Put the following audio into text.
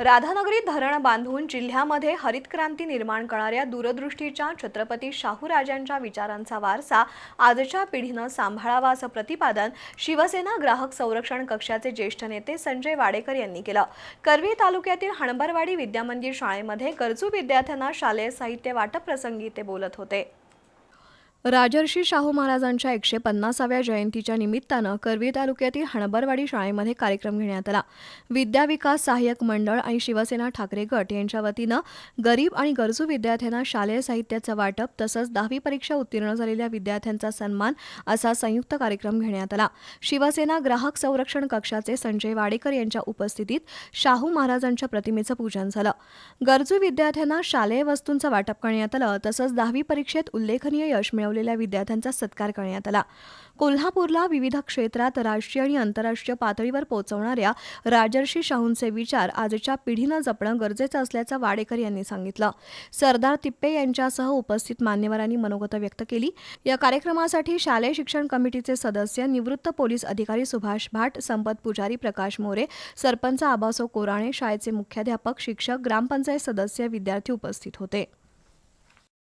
राधानगरी धरण बांधून जिल्ह्यामध्ये हरित क्रांती निर्माण करणाऱ्या दूरदृष्टीच्या छत्रपती शाहू राजांच्या विचारांचा वारसा आजच्या पिढीनं सांभाळावा असं प्रतिपादन शिवसेना ग्राहक संरक्षण कक्षाचे ज्येष्ठ नेते संजय वाडेकर यांनी केलं. करवी तालुक्यातील हणबरवाडी विद्यामंदिर शाळेमध्ये गरजू विद्यार्थ्यांना शालेय साहित्य वाटप प्रसंगी ते बोलत होते. राजर्षी शाहू महाराजांच्या एकशे पन्नासाव्या जयंतीच्या निमित्तानं करवी तालुक्यातील हणबरवाडी शाळेमध्ये कार्यक्रम घेण्यात आला. विद्या विकास सहाय्यक मंडळ आणि शिवसेना ठाकरे गट यांच्या वतीनं गरीब आणि गरजू विद्यार्थ्यांना शालेय साहित्याचं वाटप तसंच दहावी परीक्षा उत्तीर्ण झालेल्या विद्यार्थ्यांचा सन्मान असा संयुक्त कार्यक्रम घेण्यात आला. शिवसेना ग्राहक संरक्षण कक्षाचे संजय वाडेकर यांच्या उपस्थितीत शाहू महाराजांच्या प्रतिमेचं पूजन झालं. गरजू विद्यार्थ्यांना शालेय वस्तूंचं वाटप करण्यात आलं तसंच दहावी परीक्षेत उल्लेखनीय यश मिळवलेल्या विद्यार्थ्यांचा सत्कार करण्यात आला. कोल्हापूरला विविध क्षेत्रात राष्ट्रीय आणि आंतरराष्ट्रीय पातळीवर पोहोचवणाऱ्या राजर्षी शाहूंचे विचार आजच्या पिढीनं जपणं गरजेचं असल्याचं वाडेकर यांनी सांगितलं. सरदार तिप्पे यांच्यासह उपस्थित मान्यवरांनी मनोगत व्यक्त केली. या कार्यक्रमासाठी शालेय शिक्षण कमिटीचे सदस्य निवृत्त पोलीस अधिकारी सुभाष भाट संपत पुजारी प्रकाश मोरे सरपंच आबासो कोराणे शाळेचे मुख्याध्यापक शिक्षक ग्रामपंचायत सदस्य विद्यार्थी उपस्थित होते.